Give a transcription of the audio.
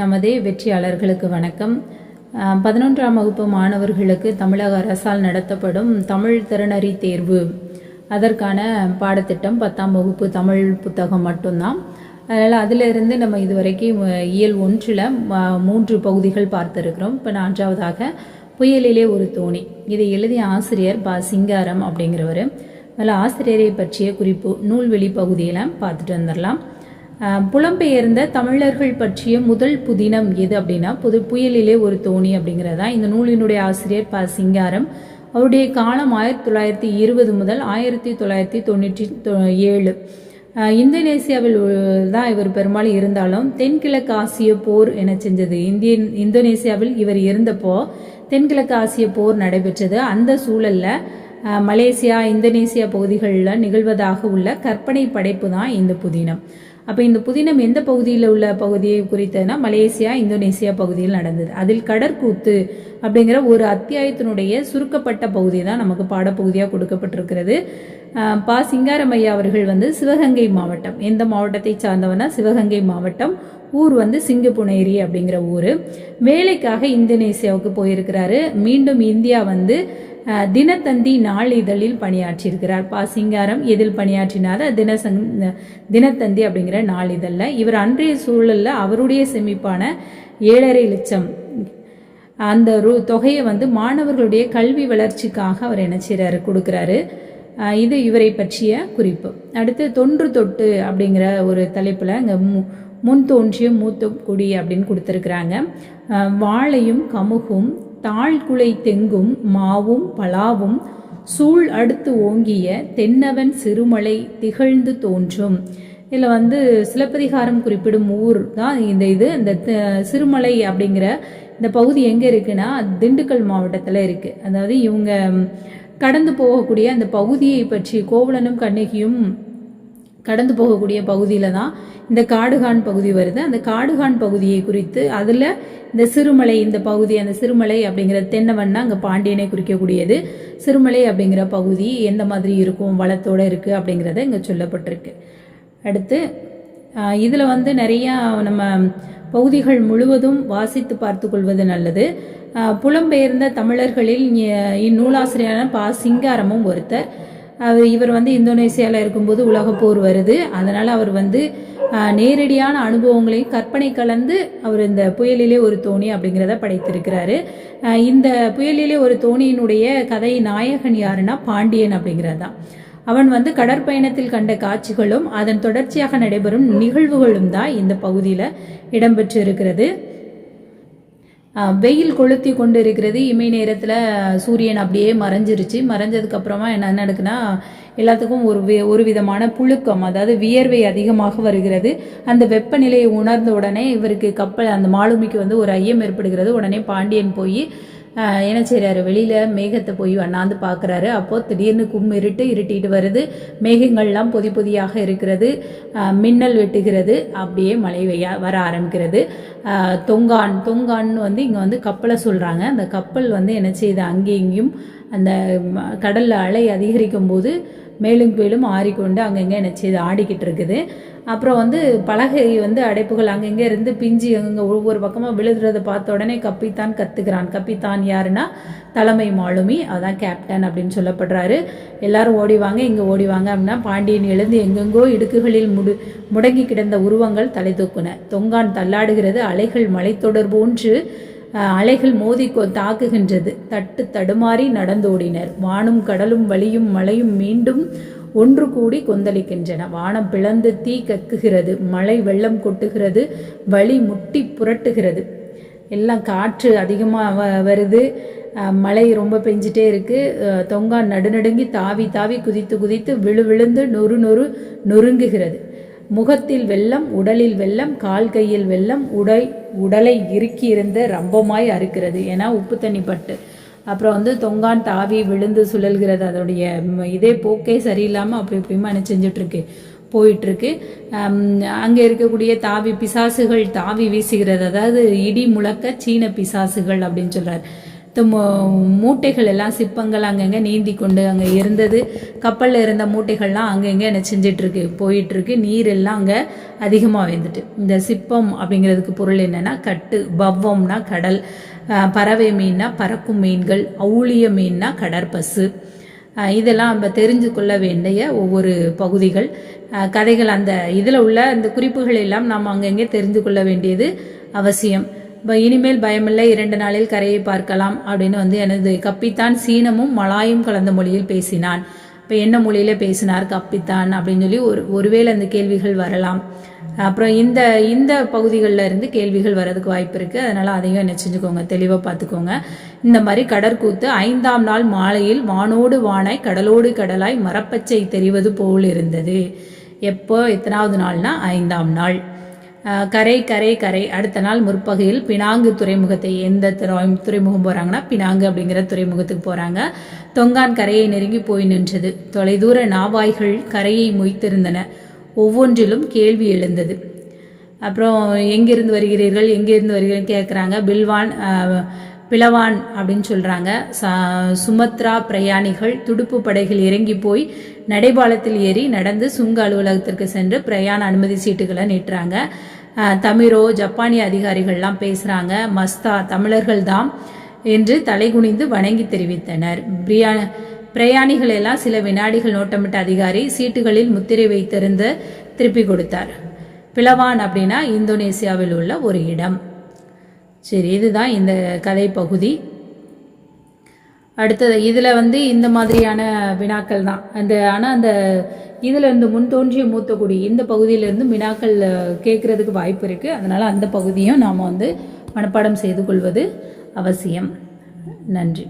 நமது வெற்றியாளர்களுக்கு வணக்கம். பதினொன்றாம் வகுப்பு மாணவர்களுக்கு தமிழக அரசால் நடத்தப்படும் தமிழ் திறனறி தேர்வு. அதற்கான பாடத்திட்டம் பத்தாம் வகுப்பு தமிழ் புத்தகம் மட்டும்தான். அதனால் அதிலிருந்து நம்ம இதுவரைக்கும் இயல் ஒன்றில் மூன்று பகுதிகள் பார்த்துருக்கிறோம். இப்போ நான்காவதாக புயலிலே ஒரு தோணி. இதை எழுதிய ஆசிரியர் பா சிங்காரம் அப்படிங்கிறவர். அதில் ஆசிரியரை பற்றிய குறிப்பு நூல்வெளி பகுதியில் பார்த்துட்டு வந்துடலாம். புலம்பெயர்ந்த தமிழர்கள் பற்றிய முதல் புதினம் எது அப்படின்னா புது புயலிலே ஒரு தோணி அப்படிங்கிறதா. இந்த நூலினுடைய ஆசிரியர் ப. சிங்காரம். அவருடைய காலம் ஆயிரத்தி தொள்ளாயிரத்தி இருபது முதல் ஆயிரத்தி தொள்ளாயிரத்தி தொண்ணூற்றி தொ- ஏழு. இந்தோனேசியாவில் தான் இவர் பெரும்பாலும் இருந்தாலும் தென்கிழக்கு ஆசிய போர் என செஞ்சது. இந்தியன் இந்தோனேசியாவில் இவர் இருந்தப்போ தென்கிழக்கு ஆசிய போர் நடைபெற்றது. அந்த சூழலில் மலேசியா இந்தோனேசியா பகுதிகளில் நிகழ்வதாக உள்ள கற்பனை படைப்பு தான் இந்த புதினம். அப்போ இந்த புதினம் எந்த பகுதியில் உள்ள பகுதியை குறித்ததுன்னா மலேசியா இந்தோனேசியா பகுதியில் நடந்தது. அதில் கடற்கூத்து அப்படிங்கிற ஒரு அத்தியாயத்தினுடைய சுருக்கப்பட்ட பகுதி தான் நமக்கு பாடப்பகுதியாக கொடுக்கப்பட்டிருக்கிறது. பா. சிங்காரமையா அவர்கள் வந்து சிவகங்கை மாவட்டம். எந்த மாவட்டத்தை சார்ந்தவனா சிவகங்கை மாவட்டம். ஊர் வந்து சிங்கப்புனேரி அப்படிங்கிற ஊர். வேலைக்காக இந்தோனேசியாவுக்கு போயிருக்கிறாரு. மீண்டும் இந்தியா வந்து தினத்தந்தி நாளிதழில் பணியாற்றியிருக்கிறார். பா சிங்காரம் எதில் பணியாற்றினார். தினசங் தினத்தந்தி அப்படிங்கிற நாளிதழில் இவர் அன்றைய சூழலில் அவருடைய செமிப்பான ஏழரை லட்சம் அந்த ரூ தொகையை வந்து மாணவர்களுடைய கல்வி வளர்ச்சிக்காக அவர் என்ன செய்கிறாரு கொடுக்குறாரு. இது இவரை பற்றிய குறிப்பு. அடுத்து தொன்று தொட்டு அப்படிங்கிற ஒரு தலைப்பில் இங்கே மு முன் தோன்றிய மூத்த குடி அப்படின்னு கொடுத்துருக்குறாங்க. வாழையும் கமுகும் தாழ்குலை தெங்கும் மாவும் பலாவும் சூழ் அடுத்து ஓங்கிய தென்னவன் சிறுமலை திகழ்ந்து தோன்றும். இதில் வந்து சிலப்பதிகாரம் குறிப்பிடும் ஊர் தான் இந்த இது. இந்த சிறுமலை அப்படிங்கிற இந்த பகுதி எங்கே இருக்குன்னா திண்டுக்கல் மாவட்டத்தில் இருக்குது அதாவது இவங்க கடந்து போகக்கூடிய அந்த பகுதியை பற்றி கோவலனும் கண்ணகியும் கடந்து போகக்கூடிய பகுதியில் தான் இந்த காடுகான் பகுதி வருது. அந்த காடுகான் பகுதியை குறித்து அதில் இந்த சிறுமலை இந்த பகுதி அந்த சிறுமலை அப்படிங்கிற தென்னவன்னா அங்கே பாண்டியனை குறிக்கக்கூடியது. சிறுமலை அப்படிங்கிற பகுதி எந்த மாதிரி இருக்கும் வளத்தோடு இருக்குது அப்படிங்கிறத இங்கே சொல்லப்பட்டிருக்கு. அடுத்து இதில் வந்து நிறையா நம்ம பகுதிகள் முழுவதும் வாசித்து பார்த்து கொள்வது நல்லது. புலம்பெயர்ந்த தமிழர்களில் இந்நூலாசிரியரான பா. சிங்காரமும் ஒருத்தர். அவர் இவர் வந்து இந்தோனேசியாவில் இருக்கும்போது உலகப்போர் வருது. அதனால் அவர் வந்து நேரடியான அனுபவங்களையும் கற்பனை கலந்து அவர் இந்த புயலிலே ஒரு தோணி அப்படிங்கிறத படைத்திருக்கிறாரு. இந்த புயலிலே ஒரு தோணியினுடைய கதை நாயகன் யாருன்னா பாண்டியன் அப்படிங்கிறது தான். அவன் வந்து கடற்பயணத்தில் கண்ட காட்சிகளும் அதன் தொடர்ச்சியாக நடைபெறும் நிகழ்வுகளும் தான் இந்த பகுதியில் இடம்பெற்று இருக்கிறது வெயில் கொளுத்தி கொண்டு இருக்கிறது இமை நேரத்தில் சூரியன் அப்படியே மறைஞ்சிருச்சு. மறைஞ்சதுக்கப்புறமா என்ன நடக்குன்னா எல்லாத்துக்கும் ஒரு வி- ஒரு விதமான புழுக்கம் அதாவது வியர்வை அதிகமாக வருகிறது. அந்த வெப்பநிலையை உணர்ந்த உடனே இவருக்கு கப்பல் அந்த மாலுமிக்கு வந்து ஒரு ஐயம் ஏற்படுகிறது. உடனே பாண்டியன் போய் என்ன செய்கிறாரு வெளியில் மேகத்தை போய் அண்ணாந்து பார்க்குறாரு அப்போது திடீர்னு கும் இருட்டு இருட்டிட்டு வருது. மேகங்கள்லாம் பொதி பொதியாக இருக்கிறது. மின்னல் வெட்டுகிறது. அப்படியே மழை வெய்ய வர ஆரம்பிக்கிறது. தொங்கான் தொங்கான்னு வந்து இங்கே வந்து கப்பலை சொல்கிறாங்க அந்த கப்பல் வந்து என்ன செய்யுது அங்கேயும் இங்கேயும் அந்த கடலில் அலை அதிகரிக்கும் போது மேலும் மேலும் ஆறிக்கொண்டு அங்கங்கே என்ன செய்யுது ஆடிக்கிட்டு இருக்குது. அப்புறம் வந்து பலகை வந்து அடைப்புகள் அங்கங்கே இருந்து பிஞ்சு அங்கங்கே ஒவ்வொரு பக்கமாக விழுதுறதை பார்த்த உடனே கப்பித்தான் கத்துக்கிறான் கப்பித்தான் யாருன்னா தலைமை மாலுமி. அதான் கேப்டன் அப்படின்னு சொல்லப்படுறாரு. எல்லாரும் ஓடிவாங்க இங்கே ஓடிவாங்க அப்படின்னா பாண்டியன் எழுந்து எங்கெங்கோ இடுக்குகளில் முடு முடங்கி கிடந்த உருவங்கள் தலை தூக்குன. தொங்கான் தள்ளாடுகிறது அலைகள் மலை தொடர்பு ஒன்று அலைகள் மோதி கொ- தாக்குகின்றது. தட்டு தடுமாறி நடந்தோடினர். வானும் கடலும் வழியும் மழையும் மீண்டும் ஒன்று கூடி கொந்தளிக்கின்றன. வானம் பிளந்து தீ கக்குகிறது. மழை வெள்ளம் கொட்டுகிறது. வழி முட்டி புரட்டுகிறது. எல்லாம் காற்று அதிகமாக வருது. மழை ரொம்ப பெஞ்சிட்டே இருக்கு. தொங்கா நடுநடுங்கி தாவி தாவி குதித்து குதித்து விழு விழுந்து நொறு நொறு நொறுங்குகிறது. முகத்தில் வெள்ளம் உடலில் வெள்ளம் கால் கையில் வெள்ளம் உடை உடலை இறுக்கி இருந்த ரம்பமாய் அறுக்கிறது. ஏன்னா உப்பு தண்ணி பட்டு. அப்புறம் வந்து தொங்கான் தாவி விழுந்து சுழல்கிறது. அதோடைய இதே போக்கே சரியில்லாமல் அப்படி இப்படிமா என்ன செஞ்சுட்டு போயிட்டுருக்கு அங்கே இருக்கக்கூடிய தாவி பிசாசுகள் தாவி வீசுகிறது. அதாவது இடி முழக்க சீன பிசாசுகள் அப்படின்னு சொல்கிறார் மூட்டைகள் எல்லாம் சிப்பங்கள் அங்கங்கே நீந்தி கொண்டு அங்கே இருந்தது. கப்பலில் இருந்த மூட்டைகள்லாம் அங்கங்கே என்ன செஞ்சிட்ருக்கு போயிட்டுருக்கு நீர் எல்லாம் அங்கே அதிகமாக வந்துட்டு. இந்த சிப்பம் அப்படிங்கிறதுக்கு பொருள் என்னன்னா கட்டு பவ்வம்னா கடல் பறவை மீன்னா பறக்கும் மீன்கள் அவுளிய மீன்னா கடற்பசு. இதெல்லாம் நம்ம தெரிஞ்சு கொள்ள வேண்டிய ஒவ்வொரு பகுதிகள். கதைகள் அந்த இதில் உள்ள அந்த குறிப்புகள் எல்லாம் நாம் அங்கங்கே தெரிந்து கொள்ள வேண்டியது அவசியம். இனிமேல் பயமில்லை இரண்டு நாளில் கரையை பார்க்கலாம் அப்படின்னு வந்து எனது கப்பித்தான் சீனமும் மலாயும் கலந்த மொழியில் பேசினான். இப்போ என்ன மொழியில் பேசினார் கப்பித்தான் அப்படின்னு சொல்லி ஒரு ஒருவேளை அந்த கேள்விகள் வரலாம். அப்புறம் இந்த இந்த பகுதிகளில் இருந்து கேள்விகள் வர்றதுக்கு வாய்ப்பு இருக்குது அதனால் அதையும் என்ன செஞ்சுக்கோங்க தெளிவாக பார்த்துக்கோங்க. இந்த மாதிரி கடற்கூத்து ஐந்தாம் நாள் மாலையில் வானோடு வானாய் கடலோடு கடலாய் மரப்பச்சை தெரிவது போல் இருந்தது. எப்போ? எத்தனாவது நாள்னா ஐந்தாம் நாள். கரை கரை கரை. அடுத்த நாள் முற்பகையில் பினாங்கு துறைமுகத்தை எந்த துறை- துறைமுகம் போகிறாங்கன்னா பினாங்கு அப்படிங்கிற துறைமுகத்துக்கு போகிறாங்க தொங்கான் கரையை நெருங்கி போய் நின்றது. தொலைதூர நாவாய்கள் கரையை மொய்த்திருந்தன. ஒவ்வொன்றிலும் கேள்வி எழுந்தது. அப்புறம் எங்கிருந்து வருகிறீர்கள்? எங்கிருந்து வருகிறீர்கள்? கேட்குறாங்க பில்வான் பிளவான் அப்படின்னு சொல்கிறாங்க சுமத்ரா பிரயாணிகள் துடுப்பு படைகள் இறங்கி போய் நடைபாலத்தில் ஏறி நடந்து சுங்க அலுவலகத்திற்கு சென்று பிரயாண அனுமதி சீட்டுகளை நீட்டுறாங்க. தமிழோ ஜப்பானிய அதிகாரிகள்லாம் பேசுகிறாங்க மஸ்தா தமிழர்கள் தாம் என்று தலைகுனிந்து வணங்கி தெரிவித்தனர். பிரியா பிரயாணிகள் எல்லாம் சில வினாடிகள் நோட்டமிட்ட அதிகாரி சீட்டுகளில் முத்திரை வைத்திருந்து திருப்பி கொடுத்தார். பிளவான் அப்படின்னா இந்தோனேசியாவில் உள்ள ஒரு இடம். சரி இதுதான் இந்த கதை பகுதி அடுத்தது இதில் வந்து இந்த மாதிரியான வினாக்கள் தான். அந்த ஆனால் அந்த இதில் இருந்து முன் தோன்றிய மூத்த குடி இந்த பகுதியிலேருந்து வினாக்கள் கேட்குறதுக்கு வாய்ப்பு இருக்குது அதனால் அந்த பகுதியும் நாம் வந்து மனப்பாடம் செய்து கொள்வது அவசியம். நன்றி.